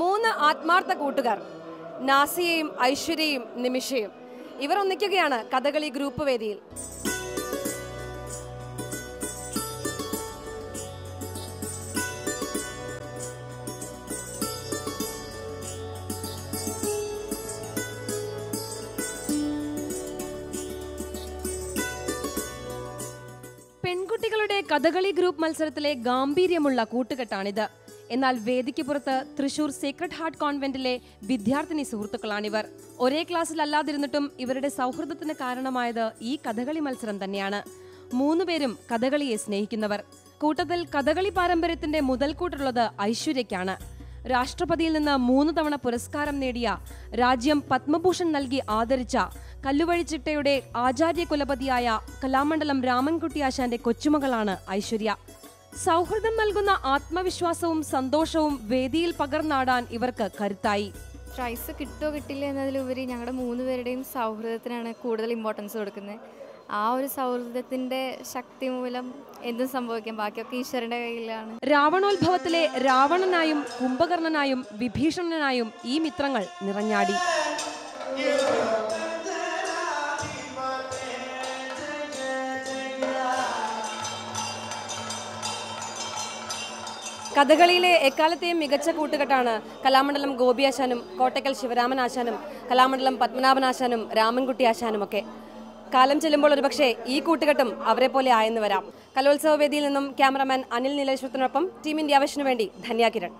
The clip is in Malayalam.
മൂന്ന് ആത്മാർത്ഥ കൂട്ടുകാർ നാസിയയും ഐശ്വര്യയും നിമിഷയും. ഇവർ ഒന്നിക്കുകയാണ് കഥകളി ഗ്രൂപ്പ് വേദിയിൽ. പെൺകുട്ടികളുടെ കഥകളി ഗ്രൂപ്പ് മത്സരത്തിലെ ഗാംഭീര്യമുള്ള കൂട്ടുകെട്ടാണിത്. എന്നാൽ വേദിക്ക് പുറത്ത് തൃശൂർ സേക്രഡ് ഹാർട്ട് കോൺവെന്റിലെ വിദ്യാർത്ഥിനി സുഹൃത്തുക്കളാണിവർ. ഒരേ ക്ലാസ്സിലല്ലാതിരുന്നിട്ടും ഇവരുടെ സൗഹൃദത്തിന് കാരണമായത് ഈ കഥകളി മത്സരം തന്നെയാണ്. മൂന്നുപേരും കഥകളിയെ സ്നേഹിക്കുന്നവർ. കൂട്ടത്തിൽ കഥകളി പാരമ്പര്യത്തിന്റെ മുതൽക്കൂട്ടുള്ളത് ഐശ്വര്യയ്ക്കാണ്. രാഷ്ട്രപതിയിൽ നിന്ന് മൂന്ന് തവണ പുരസ്കാരം നേടിയ രാജ്യം പത്മഭൂഷൺ നൽകി ആദരിച്ച കല്ലുവഴി ചിട്ടയുടെ ആചാര്യ കുലപതിയായ കലാമണ്ഡലം രാമൻകുട്ടി ആശാന്റെ കൊച്ചുമകളാണ് ഐശ്വര്യ. സൗഹൃദം നൽകുന്ന ആത്മവിശ്വാസവും സന്തോഷവും വേദിയിൽ പകർന്നാടാൻ ഇവർക്ക് കരുത്തായി. പ്രൈസ് കിട്ടോ കിട്ടില്ല എന്നതിലുപരി ഞങ്ങളുടെ മൂന്ന് പേരുടെയും സൗഹൃദത്തിനാണ് കൂടുതൽ ഇമ്പോർട്ടൻസ് കൊടുക്കുന്നത്. ആ ഒരു സൗഹൃദത്തിന്റെ ശക്തി മൂലം എന്തും സംഭവിക്കാം. ബാക്കിയൊക്കെ ഈശ്വരന്റെ കയ്യിലാണ്. രാവണോത്ഭവത്തിലെ രാവണനായും കുംഭകർണനായും വിഭീഷണനായും ഈ മിത്രങ്ങൾ നിറഞ്ഞാടി. കഥകളിയിലെ എക്കാലത്തെയും മികച്ച കൂട്ടുകെട്ടാണ് കലാമണ്ഡലം ഗോപിയാശാനും കോട്ടക്കൽ ശിവരാമൻ ആശാനും കലാമണ്ഡലം പത്മനാഭൻ ആശാനും രാമൻകുട്ടി ആശാനും ഒക്കെ. കാലം ചെല്ലുമ്പോൾ ഒരുപക്ഷെ ഈ കൂട്ടുകെട്ടും അവരെ പോലെ ആയെന്ന് വരാം. കലോത്സവ വേദിയിൽ നിന്നും ക്യാമറമാൻ അനിൽ നീലേശ്വരത്തിനൊപ്പം ടീം ഇന്ത്യ ആവശ്യത്തിനു വേണ്ടി ധന്യ കിരൺ.